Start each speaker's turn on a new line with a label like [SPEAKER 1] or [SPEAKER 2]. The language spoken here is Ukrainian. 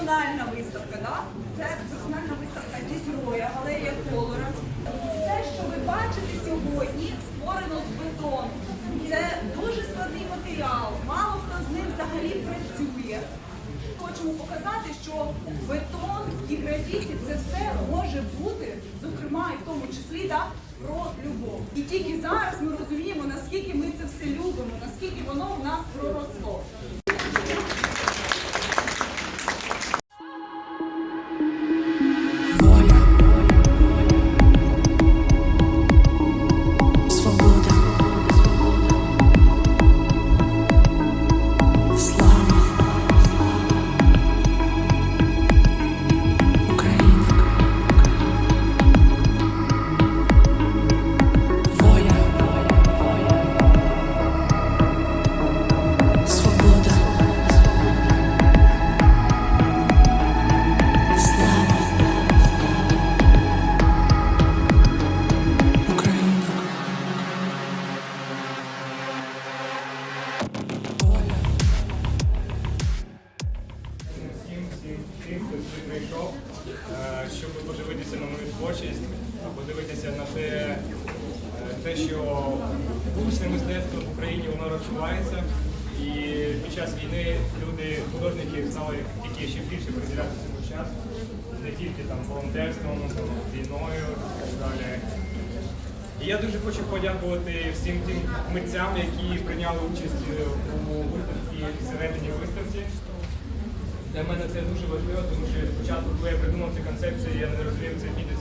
[SPEAKER 1] персональна виставка, да? Це персональна виставка зі зброя, галерія колора. Те, що ви бачите сьогодні, створено з бетону. Це дуже складний матеріал. Мало хто з ним взагалі працює. Хочемо показати, що бетон і графіті це все може бути, зокрема і в тому числі да, про любов. І тільки зараз ми розуміємо, наскільки ми це все любимо, наскільки воно в нас проросло.
[SPEAKER 2] Тим, хто сюди прийшов, е, щоб подивитися на мою творчість, подивитися на те, е, те, що вуличне мистецтво в Україні воно розвивається. І під час війни люди, художники стали тільки ще більше приділяти цьому час, не тільки там волонтерством, там, війною і так далі. І я дуже хочу подякувати всім тим митцям, які прийняли участь у виставці всередині виставці. Для мене це дуже важливо, тому що спочатку, коли я придумав цю концепцію, я не розумів, це піде.